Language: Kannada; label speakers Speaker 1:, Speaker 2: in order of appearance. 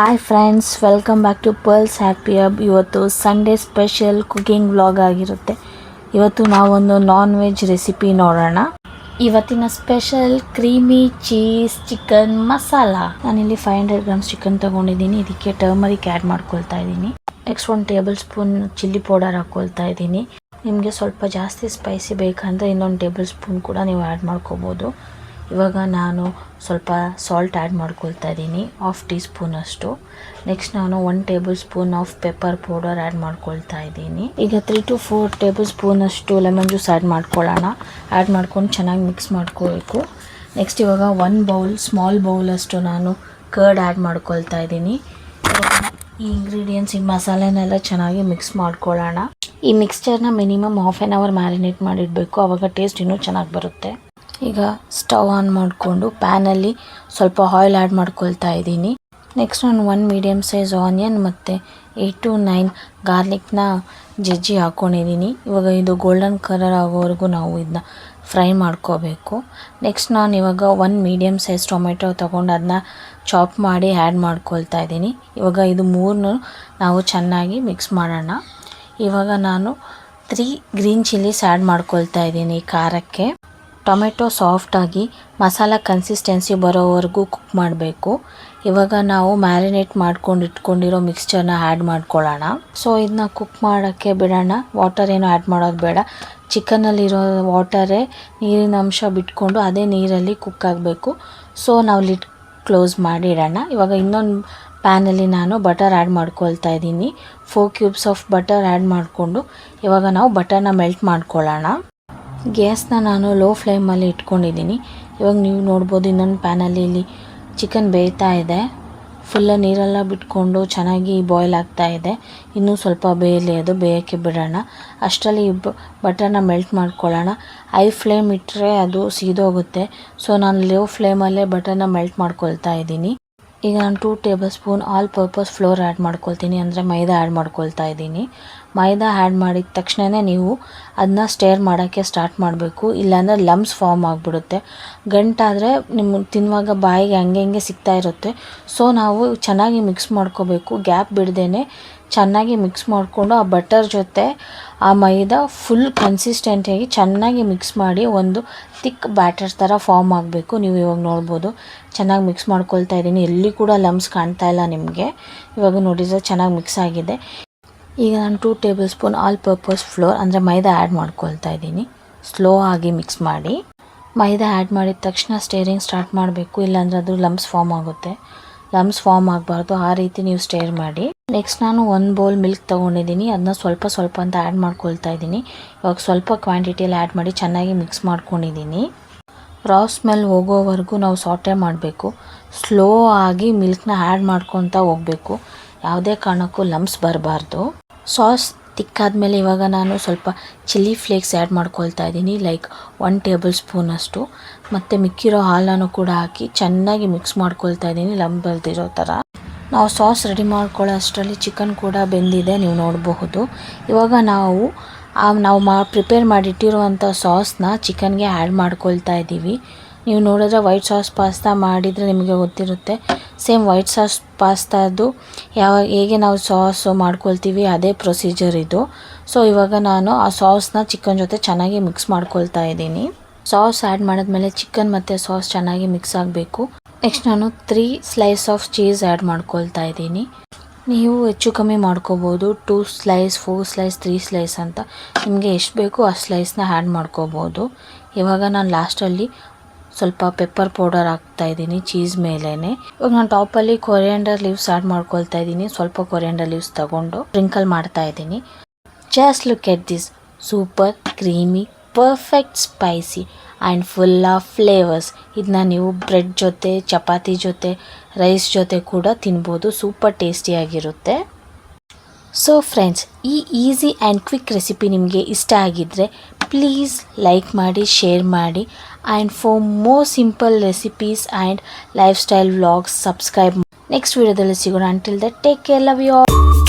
Speaker 1: Hi friends welcome back to Pearls happy ಅಬ್ ಇವತ್ತು ಸಂಡೇ ಸ್ಪೆಷಲ್ ಕುಕಿಂಗ್ ವ್ಲಾಗ್ ಆಗಿರುತ್ತೆ. ಇವತ್ತು ನಾವೊಂದು ನಾನ್ ವೆಜ್ ರೆಸಿಪಿ ನೋಡೋಣ. ಇವತ್ತಿನ special creamy cheese chicken masala ನಾನಿಲ್ಲಿ ಫೈವ್ ಹಂಡ್ರೆಡ್ ಗ್ರಾಮ್ಸ್ ಚಿಕನ್ ತೊಗೊಂಡಿದ್ದೀನಿ. ಇದಕ್ಕೆ ಟರ್ಮರಿಕ್ ಆ್ಯಡ್ ಮಾಡ್ಕೊಳ್ತಾ ಇದ್ದೀನಿ. ನೆಕ್ಸ್ಟ್ ಒಂದು ಟೇಬಲ್ ಸ್ಪೂನ್ ಚಿಲ್ಲಿ ಪೌಡರ್ ಹಾಕ್ಕೊಳ್ತಾ ಇದ್ದೀನಿ. ನಿಮಗೆ ಸ್ವಲ್ಪ ಜಾಸ್ತಿ ಸ್ಪೈಸಿ ಬೇಕಂದರೆ ಇನ್ನೊಂದು ಟೇಬಲ್ ಸ್ಪೂನ್ ಕೂಡ ನೀವು ಆ್ಯಡ್ ಮಾಡ್ಕೋಬೋದು. ಇವಾಗ ನಾನು ಸ್ವಲ್ಪ ಸಾಲ್ಟ್ ಆ್ಯಡ್ ಮಾಡ್ಕೊಳ್ತಾ ಇದ್ದೀನಿ ಹಾಫ್ ಟೀ ಸ್ಪೂನ್ ಅಷ್ಟು. ನೆಕ್ಸ್ಟ್ ನಾನು one tablespoon of pepper powder add ಮಾಡ್ಕೊಳ್ತಾ ಇದ್ದೀನಿ. ಈಗ three to four tablespoon ಅಷ್ಟು ಲೆಮನ್ ಜ್ಯೂಸ್ ಆ್ಯಡ್ ಮಾಡ್ಕೊಳ್ಳೋಣ. ಆ್ಯಡ್ ಮಾಡ್ಕೊಂಡು ಚೆನ್ನಾಗಿ ಮಿಕ್ಸ್ ಮಾಡ್ಕೋಬೇಕು ನೆಕ್ಸ್ಟ್ ಇವಾಗ ಒನ್ ಬೌಲ್ ಸ್ಮಾಲ್ ಬೌಲಷ್ಟು ನಾನು ಕರ್ಡ್ ಆ್ಯಡ್ ಮಾಡ್ಕೊಳ್ತಾ ಇದ್ದೀನಿ. ಈ ಇಂಗ್ರೀಡಿಯೆಂಟ್ಸ್ ಈ ಮಸಾಲೆನೆಲ್ಲ ಚೆನ್ನಾಗಿ ಮಿಕ್ಸ್ ಮಾಡ್ಕೊಳ್ಳೋಣ. ಈ ಮಿಕ್ಸ್ಚರ್ನ minimum half an hour marinate ಮಾಡಿಡಬೇಕು. ಆವಾಗ ಟೇಸ್ಟ್ ಇನ್ನೂ ಚೆನ್ನಾಗಿ ಬರುತ್ತೆ. ಈಗ ಸ್ಟವ್ ಆನ್ ಮಾಡಿಕೊಂಡು ಪ್ಯಾನಲ್ಲಿ ಸ್ವಲ್ಪ ಆಯಿಲ್ ಆ್ಯಡ್ ಮಾಡ್ಕೊಳ್ತಾ ಇದ್ದೀನಿ. ನೆಕ್ಸ್ಟ್ ನಾನು ಒನ್ ಮೀಡಿಯಮ್ ಸೈಜ್ ಆನಿಯನ್ ಮತ್ತು ಏಯ್ಟ್ ಟು ನೈನ್ ಗಾರ್ಲಿಕ್ನ ಜಜ್ಜಿ ಹಾಕ್ಕೊಂಡಿದ್ದೀನಿ ಇವಾಗ ಇದು ಗೋಲ್ಡನ್ ಕಲರ್ ಆಗೋವರೆಗೂ ನಾವು ಇದನ್ನ ಫ್ರೈ ಮಾಡ್ಕೋಬೇಕು. ನೆಕ್ಸ್ಟ್ ನಾನು ಇವಾಗ ಒನ್ ಮೀಡಿಯಮ್ ಸೈಜ್ ಟೊಮೆಟೊ ತೊಗೊಂಡು ಅದನ್ನ ಚಾಪ್ ಮಾಡಿ ಆ್ಯಡ್ ಮಾಡ್ಕೊಳ್ತಾ ಇದ್ದೀನಿ. ಇವಾಗ ಇದು ಮೂರನ್ನು ನಾವು ಚೆನ್ನಾಗಿ ಮಿಕ್ಸ್ ಮಾಡೋಣ. ಇವಾಗ ನಾನು ತ್ರೀ ಗ್ರೀನ್ ಚಿಲ್ಲೀಸ್ ಆ್ಯಡ್ ಮಾಡ್ಕೊಳ್ತಾ ಇದ್ದೀನಿ ಖಾರಕ್ಕೆ. ಟೊಮೆಟೊ ಸಾಫ್ಟಾಗಿ ಮಸಾಲ ಕನ್ಸಿಸ್ಟೆನ್ಸಿ ಬರೋವರೆಗೂ ಕುಕ್ ಮಾಡಬೇಕು. ಇವಾಗ ನಾವು ಮ್ಯಾರಿನೇಟ್ ಮಾಡ್ಕೊಂಡು ಇಟ್ಕೊಂಡಿರೋ ಮಿಕ್ಸ್ಚರ್ನ ಆ್ಯಡ್ ಮಾಡ್ಕೊಳ್ಳೋಣ. ಸೊ ಇದನ್ನ ಕುಕ್ ಮಾಡೋಕ್ಕೆ ಬಿಡೋಣ. ವಾಟರ್ ಏನು ಆ್ಯಡ್ ಮಾಡೋದು ಬೇಡ. ಚಿಕನಲ್ಲಿರೋ ವಾಟರೇ ನೀರಿನ ಅಂಶ ಬಿಟ್ಕೊಂಡು ಅದೇ ನೀರಲ್ಲಿ ಕುಕ್ ಆಗಬೇಕು. ಸೊ ನಾವು ಲಿಟ್ ಕ್ಲೋಸ್ ಮಾಡಿ ಇಡೋಣ ಇವಾಗ ಇನ್ನೊಂದು ಪ್ಯಾನಲ್ಲಿ ನಾನು ಬಟರ್ ಆ್ಯಡ್ ಮಾಡ್ಕೊಳ್ತಾ ಇದ್ದೀನಿ. Four cubes of butter add ಮಾಡಿಕೊಂಡು ಇವಾಗ ನಾವು ಬಟರ್ನ ಮೆಲ್ಟ್ ಮಾಡ್ಕೊಳ್ಳೋಣ. ಗ್ಯಾಸ್ನ ನಾನು ಲೋ ಫ್ಲೇಮಲ್ಲಿ ಇಟ್ಕೊಂಡಿದ್ದೀನಿ. ಇವಾಗ ನೀವು ನೋಡ್ಬೋದು ಇನ್ನೊಂದು ಪ್ಯಾನಲ್ಲಿ ಇಲ್ಲಿ ಚಿಕನ್ ಬೇಯ್ತಾ ಇದೆ. ಫುಲ್ಲ ನೀರೆಲ್ಲ ಬಿಟ್ಕೊಂಡು ಚೆನ್ನಾಗಿ ಬಾಯ್ಲ್ ಆಗ್ತಾ ಇದೆ. ಇನ್ನೂ ಸ್ವಲ್ಪ ಬೇಯಲಿ, ಅದು ಬೇಯೋಕ್ಕೆ ಬಿಡೋಣ. ಅಷ್ಟರಲ್ಲಿ ಬಟರ್ನ ಮೆಲ್ಟ್ ಮಾಡ್ಕೊಳ್ಳೋಣ. ಐ ಫ್ಲೇಮ್ ಇಟ್ಟರೆ ಅದು ಸೀದೋಗುತ್ತೆ. ಸೊ ನಾನು ಲೋ ಫ್ಲೇಮಲ್ಲೇ ಬಟರ್ನ ಮೆಲ್ಟ್ ಮಾಡ್ಕೊಳ್ತಾ ಇದ್ದೀನಿ. ಈಗ ನಾನು two tablespoon all purpose flour add ಮಾಡ್ಕೊಳ್ತೀನಿ. ಅಂದರೆ ಮೈದಾ ಆ್ಯಡ್ ಮಾಡ್ಕೊಳ್ತಾ ಇದ್ದೀನಿ. ಮೈದಾ ಆ್ಯಡ್ ಮಾಡಿದ ತಕ್ಷಣವೇ ನೀವು ಅದನ್ನ ಸ್ಟೇರ್ ಮಾಡೋಕ್ಕೆ ಸ್ಟಾರ್ಟ್ ಮಾಡಬೇಕು. ಇಲ್ಲಾಂದರೆ ಲಮ್ಸ್ ಫಾರ್ಮ್ ಆಗಿಬಿಡುತ್ತೆ. ಗಂಟಾದರೆ ನಿಮ್ಮ ತಿನ್ನುವಾಗ ಬಾಯಿಗೆ ಹಂಗೆ ಹಂಗೆ ಸಿಗ್ತಾ ಇರುತ್ತೆ. ಸೊ ನಾವು ಚೆನ್ನಾಗಿ ಮಿಕ್ಸ್ ಮಾಡ್ಕೋಬೇಕು. ಗ್ಯಾಪ್ ಬಿಡ್ದೇ ಚೆನ್ನಾಗಿ ಮಿಕ್ಸ್ ಮಾಡಿಕೊಂಡು ಆ ಬಟರ್ ಜೊತೆ ಆ ಮೈದಾ ಫುಲ್ ಕನ್ಸಿಸ್ಟೆಂಟಾಗಿ ಚೆನ್ನಾಗಿ ಮಿಕ್ಸ್ ಮಾಡಿ ಒಂದು ತಿಕ್ ಬ್ಯಾಟರ್ ಥರ ಫಾರ್ಮ್ ಆಗಬೇಕು. ನೀವು ಇವಾಗ ನೋಡ್ಬೋದು. ಚೆನ್ನಾಗಿ ಮಿಕ್ಸ್ ಮಾಡ್ಕೊಳ್ತಾ ಇದ್ದೀನಿ. ಎಲ್ಲಿ ಕೂಡ ಲಮ್ಸ್ ಕಾಣ್ತಾ ಇಲ್ಲ ನಿಮಗೆ. ಇವಾಗ ನೋಡಿದರೆ ಚೆನ್ನಾಗಿ ಮಿಕ್ಸ್ ಆಗಿದೆ. ಈಗ ನಾನು two tablespoon all purpose flour ಅಂದರೆ ಮೈದಾ ಆ್ಯಡ್ ಮಾಡ್ಕೊಳ್ತಾ ಇದ್ದೀನಿ. ಸ್ಲೋ ಆಗಿ ಮಿಕ್ಸ್ ಮಾಡಿ. ಮೈದಾ ಆ್ಯಡ್ ಮಾಡಿದ ತಕ್ಷಣ ಸ್ಟೇರಿಂಗ್ ಸ್ಟಾರ್ಟ್ ಮಾಡಬೇಕು, ಇಲ್ಲಾಂದರೆ ಅದು ಲಮ್ಸ್ ಫಾರ್ಮ್ ಆಗುತ್ತೆ. ಲಮ್ಸ್ ಫಾರ್ಮ್ ಆಗಬಾರ್ದು, ಆ ರೀತಿ ನೀವು ಸ್ಟೇರ್ ಮಾಡಿ. ನೆಕ್ಸ್ಟ್ ನಾನು ಒಂದು ಬೌಲ್ ಮಿಲ್ಕ್ ತೊಗೊಂಡಿದ್ದೀನಿ ಅದನ್ನ ಸ್ವಲ್ಪ ಸ್ವಲ್ಪ ಅಂತ ಆ್ಯಡ್ ಮಾಡ್ಕೊಳ್ತಾ ಇದ್ದೀನಿ. ಇವಾಗ ಸ್ವಲ್ಪ ಕ್ವಾಂಟಿಟಿಯಲ್ಲಿ ಆ್ಯಡ್ ಮಾಡಿ ಚೆನ್ನಾಗಿ ಮಿಕ್ಸ್ ಮಾಡ್ಕೊಂಡಿದ್ದೀನಿ. ರಾ ಸ್ಮೆಲ್ ಹೋಗೋವರೆಗೂ ನಾವು ಸಾಟೆ ಮಾಡಬೇಕು. ಸ್ಲೋ ಆಗಿ ಮಿಲ್ಕ್ನ ಆ್ಯಡ್ ಮಾಡ್ಕೊತಾ ಹೋಗಬೇಕು. ಯಾವುದೇ ಕಾರಣಕ್ಕೂ ಲಂಪ್ಸ್ ಬರಬಾರ್ದು. ಸಾಸ್ ತಿಕ್ಕಾದ್ಮೇಲೆ ಇವಾಗ ನಾನು ಸ್ವಲ್ಪ ಚಿಲ್ಲಿ ಫ್ಲೇಕ್ಸ್ ಆ್ಯಡ್ ಮಾಡ್ಕೊಳ್ತಾ ಇದ್ದೀನಿ ಲೈಕ್ ಒನ್ ಟೇಬಲ್ ಸ್ಪೂನ್ ಅಷ್ಟು. ಮತ್ತು ಮಿಕ್ಕಿರೋ ಹಾಲನ್ನು ಕೂಡ ಹಾಕಿ ಚೆನ್ನಾಗಿ ಮಿಕ್ಸ್ ಮಾಡ್ಕೊಳ್ತಾ ಇದ್ದೀನಿ ಲಂಬ್ ಬರ್ದಿರೋ ಥರ. ನಾವು ಸಾಸ್ ರೆಡಿ ಮಾಡ್ಕೊಳ್ಳೋ ಅಷ್ಟರಲ್ಲಿ ಚಿಕನ್ ಕೂಡ ಬೆಂದಿದೆ, ನೀವು ನೋಡಬಹುದು. ಇವಾಗ ನಾವು ನಾವು ಮಾ ಪ್ರಿಪೇರ್ ಮಾಡಿಟ್ಟಿರುವಂಥ ಸಾಸ್ನ ಚಿಕನ್ಗೆ ಆ್ಯಡ್ ಮಾಡ್ಕೊಳ್ತಾ ಇದ್ದೀವಿ. ನೀವು ನೋಡಿದ್ರೆ ವೈಟ್ ಸಾಸ್ ಪಾಸ್ತಾ ಮಾಡಿದರೆ ನಿಮಗೆ ಗೊತ್ತಿರುತ್ತೆ. ಸೇಮ್ ವೈಟ್ ಸಾಸ್ ಪಾಸ್ತಾದು ಯಾವ, ಹೇಗೆ ನಾವು ಸಾಸ್ ಮಾಡ್ಕೊಳ್ತೀವಿ, ಅದೇ ಪ್ರೊಸೀಜರ್ ಇದು. ಸೊ ಇವಾಗ ನಾನು ಆ ಸಾಸ್ನ ಚಿಕನ್ ಜೊತೆ ಚೆನ್ನಾಗಿ ಮಿಕ್ಸ್ ಮಾಡ್ಕೊಳ್ತಾ ಇದ್ದೀನಿ. ಸಾಸ್ ಆ್ಯಡ್ ಮಾಡಿದ್ಮೇಲೆ ಚಿಕನ್ ಮತ್ತು ಸಾಸ್ ಚೆನ್ನಾಗಿ ಮಿಕ್ಸ್ ಆಗಬೇಕು. ನೆಕ್ಸ್ಟ್ ನಾನು three slice of cheese add ಮಾಡ್ಕೊಳ್ತಾ ಇದ್ದೀನಿ. ನೀವು ಹೆಚ್ಚು ಕಮ್ಮಿ ಮಾಡ್ಕೋಬೋದು two slice four slice three slice ಅಂತ. ನಿಮಗೆ ಎಷ್ಟು ಬೇಕೋ ಆ ಸ್ಲೈಸ್ನ ಆ್ಯಡ್ ಮಾಡ್ಕೋಬೋದು. ಇವಾಗ ನಾನು ಲಾಸ್ಟಲ್ಲಿ ಸ್ವಲ್ಪ ಪೆಪ್ಪರ್ ಪೌಡರ್ ಹಾಕ್ತಾ ಇದ್ದೀನಿ ಚೀಸ್ ಮೇಲೇ ಇವಾಗ ನಾನು ಟಾಪಲ್ಲಿ ಕೊರಿಯಾಂಡರ್ ಲೀವ್ಸ್ ಆ್ಯಡ್ ಮಾಡ್ಕೊಳ್ತಾ ಇದ್ದೀನಿ, ಸ್ವಲ್ಪ ಕೊರಿಯಂಡರ್ ಲೀವ್ಸ್ ತಗೊಂಡು ಸ್ಪ್ರಿಂಕಲ್ ಮಾಡ್ತಾ ಇದ್ದೀನಿ. Just look at this super creamy perfect spicy and full of flavours ಇದನ್ನ ನೀವು ಬ್ರೆಡ್ ಜೊತೆ, ಚಪಾತಿ ಜೊತೆ ರೈಸ್ ಜೊತೆ ಕೂಡ ತಿನ್ಬೋದು ಸೂಪರ್ ಟೇಸ್ಟಿಯಾಗಿರುತ್ತೆ ಸೊ ಫ್ರೆಂಡ್ಸ್ ಈ ಈಸಿ ಆ್ಯಂಡ್ ಕ್ವಿಕ್ ರೆಸಿಪಿ ನಿಮಗೆ ಇಷ್ಟ ಆಗಿದ್ದರೆ ಪ್ಲೀಸ್ ಲೈಕ್ ಮಾಡಿ ಶೇರ್ ಮಾಡಿ and for more simple recipes and lifestyle vlogs subscribe next ವಿಡಿಯೋದಲ್ಲಿ ಸಿಗೋಣ until the take care love you all